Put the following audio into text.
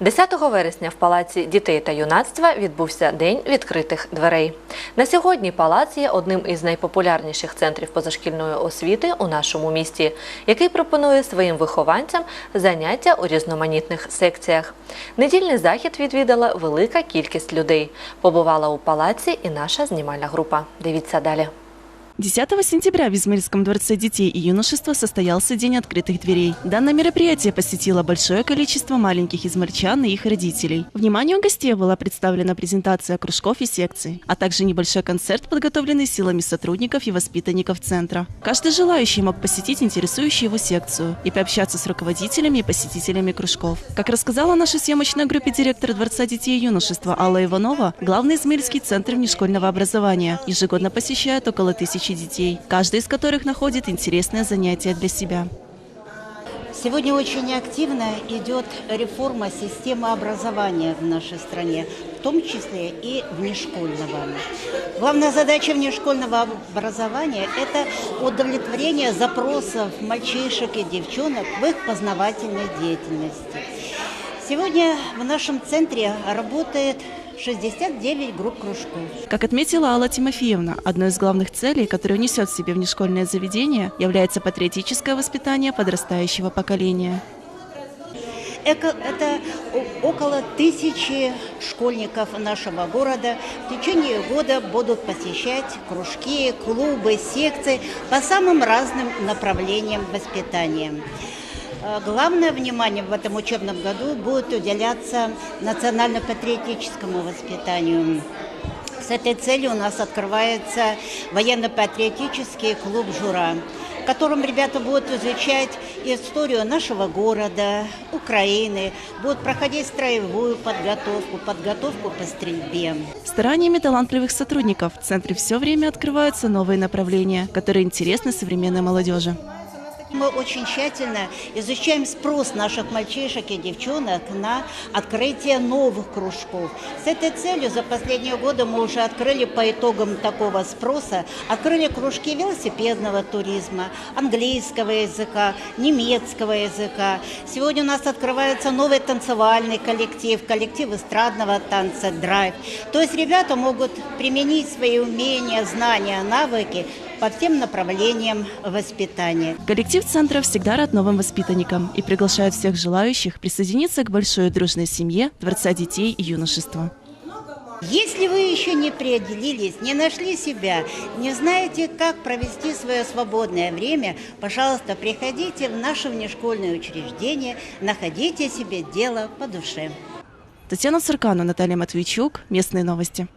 10 вересня в Палаці дітей та юнацтва відбувся День відкритих дверей. На сьогодні палац є одним із найпопулярніших центрів позашкільної освіти у нашому місті, який пропонує своїм вихованцям заняття у різноманітних секціях. Недільний захід відвідала велика кількість людей. Побувала у палаці і наша знімальна група. Дивіться далі. 10 сентября в Измаильском дворце детей и юношества состоялся День открытых дверей. Данное мероприятие посетило большое количество маленьких измальчан и их родителей. Вниманию гостей была представлена презентация кружков и секций, а также небольшой концерт, подготовленный силами сотрудников и воспитанников центра. Каждый желающий мог посетить интересующую его секцию и пообщаться с руководителями и посетителями кружков. Как рассказала нашей съемочной группе директор Дворца детей и юношества Алла Иванова, главный Измаильский центр внешкольного образования ежегодно посещает около тысячи детей, каждый из которых находит интересное занятие для себя. Сегодня очень активно идет реформа системы образования в нашей стране, в том числе и внешкольного. Главная задача внешкольного образования – это удовлетворение запросов мальчишек и девчонок в их познавательной деятельности. Сегодня в нашем центре работает 69 групп кружков. Как отметила Алла Тимофеевна, одной из главных целей, которую несет в себе внешкольное заведение, является патриотическое воспитание подрастающего поколения. Это около тысячи школьников нашего города в течение года будут посещать кружки, клубы, секции по самым разным направлениям воспитания. Э, Главное внимание в этом учебном году будет уделяться национально-патриотическому воспитанию. С этой целью у нас открывается военно-патриотический клуб «Жура», в котором ребята будут изучать историю нашего города, Украины, будут проходить строевую подготовку, подготовку по стрельбе. Стараниями талантливых сотрудников в центре все время открываются новые направления, которые интересны современной молодежи. Мы очень тщательно изучаем спрос наших мальчишек и девчонок на открытие новых кружков. С этой целью за последние годы мы уже открыли по итогам такого спроса, открыли кружки велосипедного туризма, английского языка, немецкого языка. Сегодня у нас открывается новый танцевальный коллектив, коллектив эстрадного танца «Драйв». То есть ребята могут применить свои умения, знания, навыки по всем направлениям воспитания. Коллектив центра всегда рад новым воспитанникам и приглашает всех желающих присоединиться к большой дружной семье Дворца детей и юношества. Если вы еще не определились, не нашли себя, не знаете, как провести свое свободное время, пожалуйста, приходите в наше внешкольное учреждение, находите себе дело по душе. Татьяна Цуркана, Наталья Матвейчук. Местные новости.